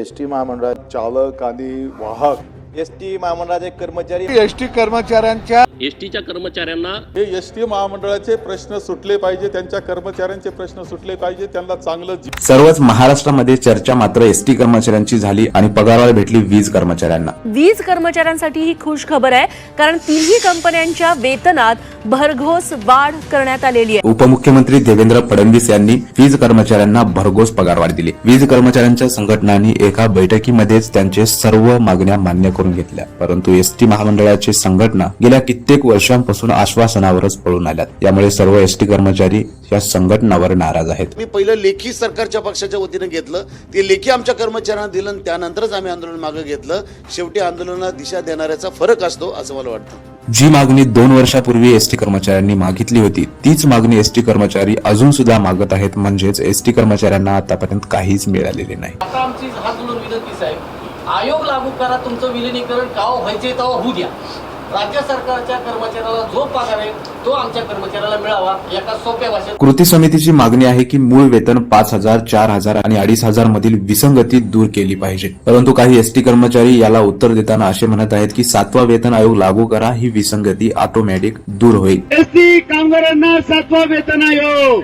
S T महामंडळात चालक आणि वाहक. एस टी महामंडळाचे कर्मचारी. एस टी कर्मचाऱ्यांच्या एसटीच्या कर्मचाऱ्यांना हे एस टी महामंडळाचे प्रश्न सुटले पाहिजे त्यांच्या कर्मचाऱ्यांचे प्रश्न सुटले पाहिजे त्यांना चांगलं जी सर्वच महाराष्ट्रामध्ये चर्चा मात्र एसटी कर्मचाऱ्यांची झाली आणि पगारवाढ भेटली वीज कर्मचाऱ्यांना. वीज कर्मचाऱ्यांसाठी ही खुश खबर आहे कारण तिन्ही कंपन्यांच्या वेतनात भरघोस वाढ करण्यात आलेली आहे. उपमुख्यमंत्री देवेंद्र फडणवीस यांनी वीज कर्मचाऱ्यांना भरघोस पगारवाढ दिली. वीज कर्मचाऱ्यांच्या संघटनांनी एका बैठकीमध्येच त्यांचे सर्व मागण्या मान्य करून घेतल्या. परंतु एसटी महामंडळाची संघटना गेल्या कित्येक वर्षांपासून आश्वासनावरच पळून आल्यात. यामुळे सर्व एसटी कर्मचारी या संघटनावर नाराज आहेत. मी पहिलं लेखी सरकारच्या पक्षाच्या वतीनं घेतलं. ते लेखी आमच्या कर्मचाऱ्यांना दिलं आणि त्यानंतरच आम्ही आंदोलन मागे घेतलं. शेवटी आंदोलनाला दिशा देणाऱ्याचा फरक असतो असं मला वाटतं. जी मागणी दोन वर्षापूर्वी एसटी कर्मचाऱ्यांनी मागितली होती तीच मागणी एसटी कर्मचारी अजून सुद्धा मागत आहेत. म्हणजेच एसटी कर्मचाऱ्यांना आतापर्यंत काहीच मिळालेले नाही. आता आमची हात जोडून आयोग लागू करा तुमचं विलिनीकरण का हो व्हायचे तेव्हा होऊ द्या. राज्य सरकारच्या कर्मचाऱ्याला जो पगार आहे तो आमच्या कर्मचाऱ्याला मिळावा एका सोप्या भाषेत कृती समितीची मागणी आहे की मूळ वेतन पाच हजार चार हजार आणि अडीच हजार मधील विसंगती दूर केली पाहिजे. परंतु काही एसटी कर्मचारी याला उत्तर देताना असे म्हणत आहेत की सातवा वेतन आयोग लागू करा ही विसंगती ऑटोमॅटिक दूर होईल. एसटी कामगारांना सातवा वेतन आयोग.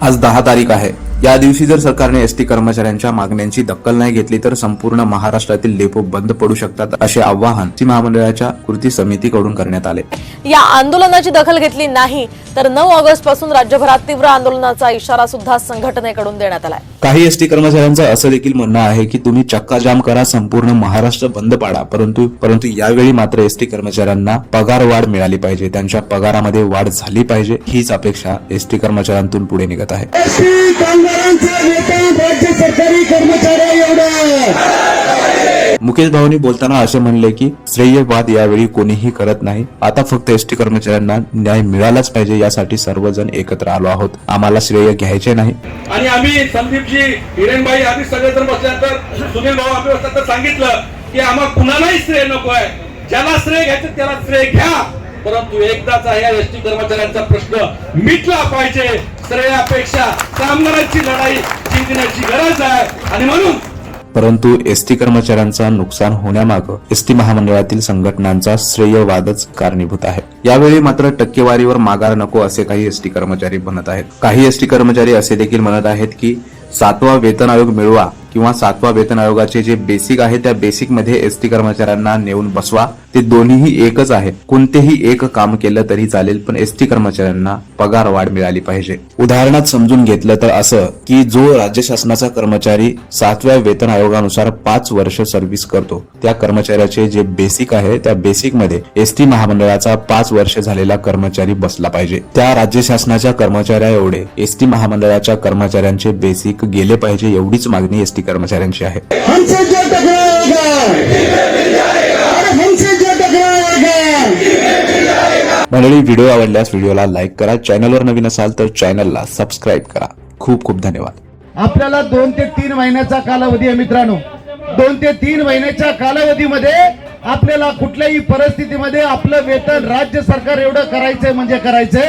आज दहा तारीख आहे. या दिवशी जर सरकारने एसटी कर्मचाऱ्यांच्या मागण्यांची दखल नाही घेतली तर संपूर्ण महाराष्ट्रातील डेपो बंद पडू शकतात असे आवाहन सी महामंडळाच्या कृती समितीकडून करण्यात आले. या आंदोलनाची दखल घेतली नाही तर नऊ ऑगस्टपासून राज्यभरात तीव्र आंदोलनाचा इशारा सुद्धा संघटनेकडून देण्यात आलाय. काही एसटी कर्मचाऱ्यांचं असं देखील म्हणणं आहे की तुम्ही चक्काजाम करा संपूर्ण महाराष्ट्र बंद पाडा परंतु परंतु यावेळी मात्र एसटी कर्मचाऱ्यांना पगार वाढ मिळाली पाहिजे त्यांच्या पगारामध्ये वाढ झाली पाहिजे हीच अपेक्षा एसटी कर्मचाऱ्यांतून पुढे निघत आहे. एसटी कामगारांचं वेतन राज्य सरकारी कर्मचाऱ्या एवढं मुकेश भाऊनी बोलताना असे म्हणले की श्रेयवाद यावेळी कोणीही करत नाही. आता फक्त एसटी कर्मचाऱ्यांना न्याय मिळालाच पाहिजे यासाठी सर्वजण एकत्र आलो आहोत. आम्हाला श्रेय घ्यायचे नाही. आणि आम्ही संदीपजी हिरेनबाई आम्ही सगळेजण बसल्यानंतर सुनील भाऊ आम्ही बसल्यानंतर सांगितलं की आम्हाला कुणालाही श्रेय नको आहे. ज्याला श्रेय घ्यायचं त्याला श्रेय घ्या. परंतु एकदाचा या एसटी कर्मचाऱ्यांचा प्रश्न मिटला पाहिजे. श्रेयापेक्षा कामगारांची लढाई जिंकण्याची गरज आहे. आणि म्हणून परंतु एसटी कर्मचाऱ्यांचा नुकसान होण्यामागं एसटी महामंडळातील संघटनांचा श्रेयवादच कारणीभूत आहे. यावेळी मात्र टक्केवारीवर माघार नको असे काही एसटी कर्मचारी म्हणत आहेत. काही एसटी कर्मचारी असे देखील म्हणत आहेत की सातवा वेतन आयोग मिळवा किंवा सातवा वेतन आयोगाचे जे बेसिक आहे त्या बेसिकमध्ये एसटी कर्मचाऱ्यांना नेऊन बसवा. ते दोन्हीही एकच आहे. कोणतेही एक काम केलं तरी चालेल पण एसटी कर्मचाऱ्यांना पगार वाढ मिळाली पाहिजे. उदाहरणात समजून घेतलं तर असं की जो राज्य शासनाचा कर्मचारी सातव्या वेतन आयोगानुसार पाच वर्ष सर्व्हिस करतो त्या कर्मचाऱ्याचे जे बेसिक आहे त्या बेसिकमध्ये एसटी महामंडळाचा पाच वर्ष झालेला कर्मचारी बसला पाहिजे. त्या राज्य शासनाच्या कर्मचाऱ्या एवढे एसटी महामंडळाच्या कर्मचाऱ्यांचे बेसिक गेले पाहिजे एवढीच मागणी एसटी कर्मचाऱ्यांची आहे. हमसे जो टकराएगा अरे हमसे जो टकराएगा मंडळी व्हिडिओ आवडल्यास व्हिडिओला लाईक करा चॅनलवर नवीन असाल तर चॅनलला सबस्क्राईब करा. खूप खूप धन्यवाद. आपल्याला दोन ते तीन महिन्याचा कालावधी आहे मित्रांनो. दोन ते तीन महिन्याच्या कालावधीमध्ये आपल्याला कुठल्याही परिस्थितीमध्ये आपलं वेतन राज्य सरकार एवढं करायचंय म्हणजे करायचंय.